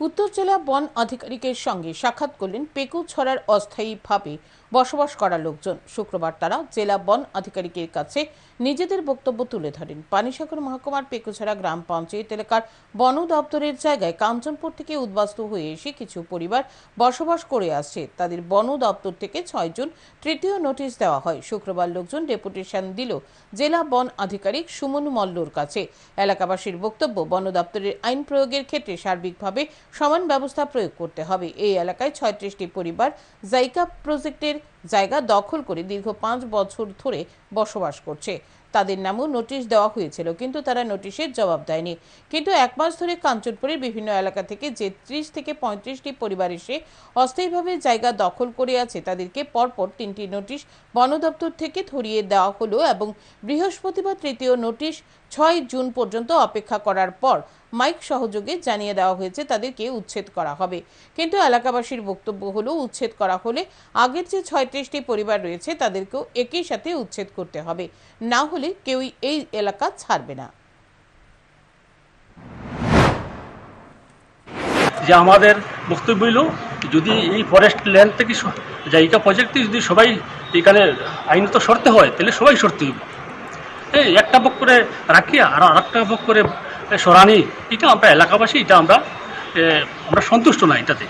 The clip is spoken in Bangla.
উত্তর জেলা বন আধিকারিকের সঙ্গে সাক্ষাৎ করলেন পেকু ছড়ার অস্থায়ীভাবে বসবাস করা লোকজন। শুক্রবার তারা জেলা বন আধিকারিকের কাছে নিজেদের বক্তব্য তুলে ধরেন। পানিসাগর মহকুমার পেকুছড়া গ্রাম পঞ্চায়েত এলাকার বন দপ্তরের জায়গায় কাঞ্চনপুর থেকে উদ্বাস্তু হয়ে এসে কিছু পরিবার বসবাস করে আসছে। তাদের বন দপ্তর থেকে ছয় জুন তৃতীয় নোটিশ দেওয়া হয়। শুক্রবার লোকজন ডেপুটেশন দিল জেলা বন আধিকারিক সুমন মল্লর কাছে। এলাকাবাসীর বক্তব্য বন দপ্তরের আইন প্রয়োগের ক্ষেত্রে সার্বিকভাবে সমান ব্যবস্থা প্রয়োগ করতে হবে। এই এলাকায় ছয়ত্রিশটি পরিবার জাইকা প্রজেক্টের জায়গা দখল করে দীর্ঘ পাঁচ বছর ধরে বসবাস করছে। তাদের নামও নোটিশ দেওয়া হয়েছিল, কিন্তু তারা নোটিশের জবাব দেয়নি। কিন্তু এক মাস ধরে কাঞ্চনপুরের বিভিন্ন এলাকা থেকে যে ত্রিশ থেকে পঁয়ত্রিশটি পরিবার এসে অস্থায়ীভাবে জায়গা দখল করে আছে, তাদেরকে পরপর তিনটি নোটিশ বন দপ্তর থেকে ধরিয়ে দেওয়া হলো এবং বৃহস্পতিবার তৃতীয় নোটিশ ছয় জুন পর্যন্ত অপেক্ষা করার পর মাইক সহযোগে জানিয়ে দেওয়া হয়েছে তাদেরকে উচ্ছেদ করা হবে। কিন্তু এলাকাবাসীর বক্তব্য হলো, উচ্ছেদ করা হলে আগের যে ছয়ত্রিশটি পরিবার রয়েছে তাদেরকেও একই সাথে উচ্ছেদ করতে হবে। না হলে কেউই এই এলাকা ছাড়বে না। যে আমাদের বক্তব্য হইল, যদি এই ফরেস্ট ল্যান্ড থেকে জায়গা প্রজেক্ট যদি সবাই এখানে আইনত সরতে হয়, তাহলে সবাই সরতে হইব। এই একটা পক্ষ করে রাখি আর আর একটা পক্ষ করে সরানি এটা আমরা এলাকাবাসী এটা আমরা আমরা সন্তুষ্ট না এটাতে।